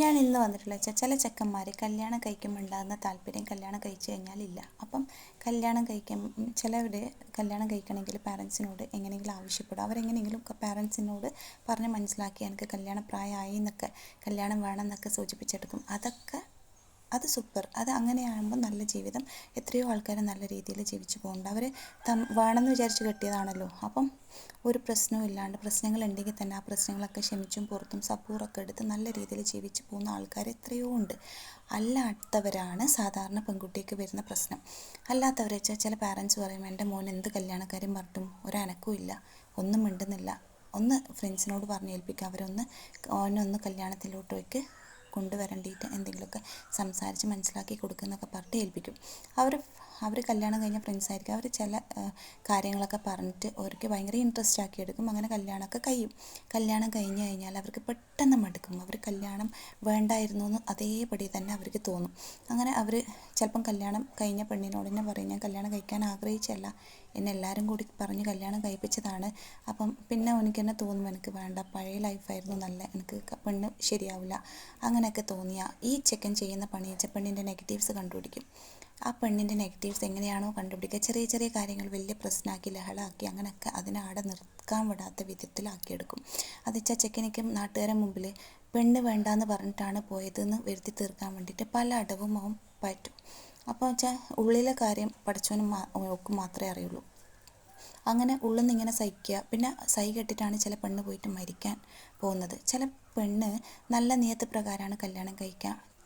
ഞാൻ ഇന്ന് വന്നിട്ടുള്ള വെച്ചാൽ ചില ചെക്കന്മാർ കല്യാണം കഴിക്കുമ്പോൾ ഉണ്ടാകുന്ന താല്പര്യം കല്യാണം കഴിച്ചു കഴിഞ്ഞാൽ ഇല്ല. അപ്പം കല്യാണം കഴിക്കാൻ ചിലവിടെ കല്യാണം കഴിക്കണമെങ്കിൽ പാരൻസിനോട് എങ്ങനെയെങ്കിലും ആവശ്യപ്പെടും. അവരെങ്ങനെയെങ്കിലും പാരൻസിനോട് പറഞ്ഞ് മനസ്സിലാക്കി എനിക്ക് കല്യാണ പ്രായമായി എന്നൊക്കെ കല്യാണം വേണം എന്നൊക്കെ സൂചിപ്പിച്ചെടുക്കും. അതൊക്കെ അത് സൂപ്പർ അത് അങ്ങനെയാകുമ്പോൾ നല്ല ജീവിതം എത്രയോ ആൾക്കാർ നല്ല രീതിയിൽ ജീവിച്ചു പോകുന്നുണ്ട്. അവർ തം വേണമെന്ന് വിചാരിച്ച് കെട്ടിയതാണല്ലോ. അപ്പം ഒരു പ്രശ്നവും ഇല്ലാണ്ട് പ്രശ്നങ്ങളുണ്ടെങ്കിൽ തന്നെ ആ പ്രശ്നങ്ങളൊക്കെ ക്ഷമിച്ചും പുറത്തും സപ്പൂറൊക്കെ എടുത്ത് നല്ല രീതിയിൽ ജീവിച്ചു പോകുന്ന ആൾക്കാർ എത്രയോ ഉണ്ട്. അല്ലാത്തവരാണ് സാധാരണ പെൺകുട്ടിക്ക് വരുന്ന പ്രശ്നം. അല്ലാത്തവരെ വെച്ചാൽ ചില പാരൻസ് പറയും എന്റെ മോൻ എന്ത് കല്യാണക്കാരും പറഞ്ഞിട്ടും ഒരനക്കും ഇല്ല. ഒന്നും മിണ്ടുന്നില്ല. ഒന്ന് ഫ്രണ്ട്സിനോട് പറഞ്ഞേൽപ്പിക്കുക അവരൊന്ന് ഓനൊന്ന് കല്യാണത്തിലോട്ടേക്ക് കൊണ്ടുവരേണ്ടിയിട്ട് എന്തെങ്കിലുമൊക്കെ സംസാരിച്ച് മനസ്സിലാക്കി കൊടുക്കുന്നൊക്കെ പറഞ്ഞിട്ട് ഏൽപ്പിക്കും. അവർ അവർ കല്യാണം കഴിഞ്ഞ ഫ്രണ്ട്സ് ആയിരിക്കും. അവർ ചില കാര്യങ്ങളൊക്കെ പറഞ്ഞിട്ട് അവർക്ക് ഭയങ്കര ഇൻട്രസ്റ്റ് ആക്കി എടുക്കും. അങ്ങനെ കല്യാണമൊക്കെ കഴിയും. കല്യാണം കഴിഞ്ഞ് കഴിഞ്ഞാൽ അവർക്ക് പെട്ടെന്ന് മടുക്കും. അവർ കല്യാണം വേണ്ടായിരുന്നു എന്ന് അതേപടി തന്നെ അവർക്ക് തോന്നും. അങ്ങനെ അവർ ചിലപ്പം കല്യാണം കഴിഞ്ഞ പെണ്ണിനോട് തന്നെ പറയും ഞാൻ കല്യാണം കഴിക്കാൻ ആഗ്രഹിച്ചല്ല എന്നെ എല്ലാവരും കൂടി പറഞ്ഞ് കല്യാണം കഴിപ്പിച്ചതാണ്. അപ്പം പിന്നെ എനിക്ക് തന്നെ തോന്നും എനിക്ക് വേണ്ട. പഴയ ലൈഫായിരുന്നു നല്ല. എനിക്ക് പെണ്ണ് ശരിയാവില്ല. അങ്ങനെയൊക്കെ തോന്നിയ ഈ ചെക്കൻ ചെയ്യുന്ന പണി ചെപ്പണ്ണിന്റെ പെണ്ണിന്റെ നെഗറ്റീവ്സ് കണ്ടുപിടിക്കും. ആ പെണ്ണിന്റെ നെഗറ്റീവ്സ് എങ്ങനെയാണോ കണ്ടുപിടിക്കുക. ചെറിയ ചെറിയ കാര്യങ്ങൾ വലിയ പ്രശ്നമാക്കി ലഹളാക്കി അങ്ങനെയൊക്കെ അതിനെ ആടെ നിർക്കാൻ വിടാത്ത വിധത്തിലാക്കിയെടുക്കും അത് വെച്ചാൽ ചെക്കനിക്കും നാട്ടുകാരെ മുമ്പിൽ പെണ്ണ് വേണ്ടാന്ന് പറഞ്ഞിട്ടാണ് പോയതെന്ന് വരുത്തി തീർക്കാൻ വേണ്ടിയിട്ട് പല അടവും അവൻ പറ്റും. അപ്പോൾ വെച്ചാൽ ഉള്ളിലെ കാര്യം പഠിച്ചവനും ഒക്കെ മാത്രമേ അറിയുള്ളൂ. അങ്ങനെ ഉള്ളിൽ ഇങ്ങനെ സഹിക്കുക. പിന്നെ സൈ കെട്ടിട്ടാണ് ചില പെണ്ണ് പോയിട്ട് മരിക്കാൻ പോകുന്നത്. ചില പെണ്ണ് നല്ല നിയത്ത് പ്രകാരമാണ് കല്യാണം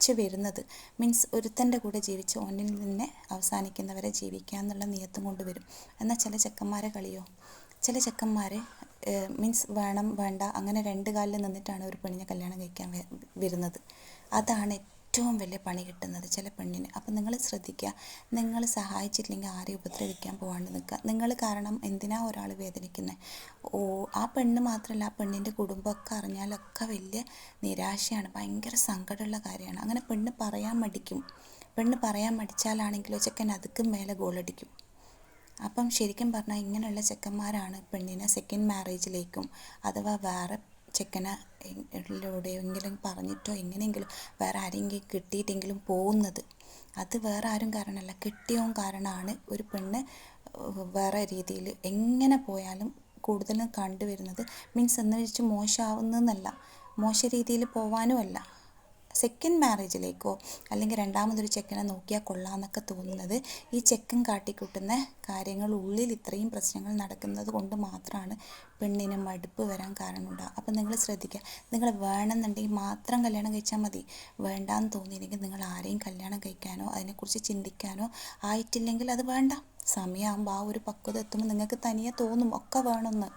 കഴിക്കാൻ വരുന്നത്. മീൻസ് ഒരുത്തന്റെ കൂടെ ജീവിച്ച് ഓനിൽ നിന്ന് അവസാനിക്കുന്നവരെ ജീവിക്കുക എന്നുള്ള നിയത്തും കൊണ്ട് വരും. എന്നാൽ ചില ചെക്കന്മാരെ കളിയോ? ചില ചെക്കന്മാർ മീൻസ് വേണം വേണ്ട അങ്ങനെ രണ്ട് കാലിൽ നിന്നിട്ടാണ് ഒരു പെണ്ണിനെ കല്യാണം കഴിക്കാൻ വരുന്നത്. അതാണ് ഏറ്റവും വലിയ പണി കിട്ടുന്നത് ചില പെണ്ണിന്. അപ്പം നിങ്ങൾ ശ്രദ്ധിക്കുക. നിങ്ങൾ സഹായിച്ചിട്ടില്ലെങ്കിൽ ആരെയും ഉപദ്രവിക്കാൻ പോകാണ്ട് നിൽക്കുക. നിങ്ങൾ കാരണം എന്തിനാ ഒരാൾ വേദനിക്കുന്നത് ഓ ആ പെണ്ണ് മാത്രമല്ല ആ പെണ്ണിന്റെ കുടുംബമൊക്കെ അറിഞ്ഞാലൊക്കെ വലിയ നിരാശയാണ്. ഭയങ്കര സങ്കടമുള്ള കാര്യമാണ്. അങ്ങനെ പെണ്ണ് പറയാൻ മടിക്കും. പെണ്ണ് പറയാൻ മടിച്ചാലാണെങ്കിലോ ചെക്കൻ അതുക്കും മേലെ ഗോളടിക്കും. അപ്പം ശരിക്കും പറഞ്ഞാൽ ഇങ്ങനെയുള്ള ചെക്കന്മാരാണ് പെണ്ണിനെ സെക്കൻഡ് മാരേജിലേക്കും അഥവാ വേറെ ചെക്കനെ എവിടെയെങ്കിലും പറഞ്ഞിട്ടോ എങ്ങനെയെങ്കിലും വേറെ ആരെങ്കിലും കിട്ടിയിട്ടെങ്കിലും പോകുന്നത്. അത് വേറെ ആരും കാരണമല്ല കിട്ടിയോ കാരണമാണ് ഒരു പെണ്ണ് വേറെ രീതിയിൽ എങ്ങനെ പോയാലും കൂടുതലും കണ്ടുവരുന്നത്. മീൻസ് എന്ന് വെച്ച് മോശമാവുന്നതെന്നല്ല മോശ രീതിയിൽ പോവാനുമല്ല. സെക്കൻഡ് മാരേജിലേക്കോ അല്ലെങ്കിൽ രണ്ടാമതൊരു ചെക്കനെ നോക്കിയാൽ കൊള്ളാമെന്നൊക്കെ തോന്നുന്നത് ഈ ചെക്കൻ കാട്ടിക്കൂട്ടുന്ന കാര്യങ്ങൾ ഉള്ളിൽ ഇത്രയും പ്രശ്നങ്ങൾ നടക്കുന്നത് കൊണ്ട് മാത്രമാണ് പെണ്ണിന് മടുപ്പ് വരാൻ കാരണമുണ്ടാകുക അപ്പം നിങ്ങൾ ശ്രദ്ധിക്കുക നിങ്ങൾ വേണമെന്നുണ്ടെങ്കിൽ മാത്രം കല്യാണം കഴിച്ചാൽ മതി. വേണ്ടാന്ന് തോന്നിയില്ലെങ്കിൽ നിങ്ങൾ ആരെയും കല്യാണം കഴിക്കാനോ അതിനെക്കുറിച്ച് ചിന്തിക്കാനോ ആയിട്ടില്ലെങ്കിൽ അത് വേണ്ട. സമയമാകുമ്പോൾ ആ ഒരു പക്വത എത്തുമ്പോൾ നിങ്ങൾക്ക് തനിയെ തോന്നും. ഒക്കെ വേണമെന്ന്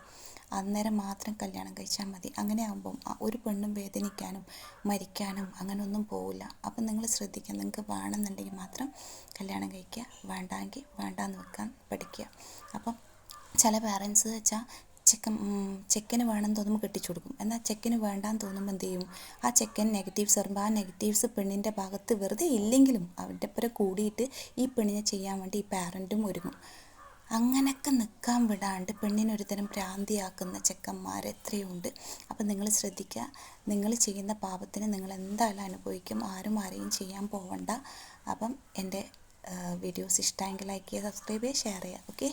അന്നേരം മാത്രം കല്യാണം കഴിച്ചാൽ മതി. അങ്ങനെ ആകുമ്പം ഒരു പെണ്ണും വേദനിക്കാനും മരിക്കാനും അങ്ങനെയൊന്നും പോവില്ല. അപ്പം നിങ്ങൾ ശ്രദ്ധിക്കുക. നിങ്ങൾക്ക് വേണമെന്നുണ്ടെങ്കിൽ മാത്രം കല്യാണം കഴിക്കുക. വേണ്ടെങ്കിൽ വേണ്ടാന്ന് വെക്കാൻ പഠിക്കുക. അപ്പം ചില പാരൻസ് വെച്ചാൽ ചെക്കൻ ചെക്കന് വേണമെന്ന് തോന്നുമ്പോൾ കെട്ടിച്ചു കൊടുക്കും. എന്നാൽ ചെക്കന് വേണ്ടാന്ന് തോന്നുമ്പോൾ എന്ത് ചെയ്യും? ആ ചെക്കൻ നെഗറ്റീവ്സ് വരുമ്പോൾ ആ നെഗറ്റീവ്സ് പെണ്ണിന്റെ ഭാഗത്ത് വെറുതെ ഇല്ലെങ്കിലും അവരുടെ ഒപ്പം കൂടിയിട്ട് ഈ പെണ്ണിനെ ചെയ്യാൻ വേണ്ടി ഈ പാരന്റും ഒരുങ്ങും. അങ്ങനെയൊക്കെ നിൽക്കാൻ വിടാണ്ട് പെണ്ണിനൊരുതരം ഭ്രാന്തിയാക്കുന്ന ചെക്കന്മാർ എത്രയുണ്ട്. അപ്പം നിങ്ങൾ ശ്രദ്ധിക്കുക. നിങ്ങൾ ചെയ്യുന്ന പാപത്തിന് നിങ്ങൾ എന്തായാലും അനുഭവിക്കും. ആരും ആരെയും ചെയ്യാൻ പോവണ്ട. അപ്പം എന്റെ വീഡിയോസ് ഇഷ്ടമെങ്കിൽ ലൈക്ക് ചെയ്യുക സബ്സ്ക്രൈബ് ചെയ്യുക ഷെയർ ചെയ്യുക. ഓക്കെ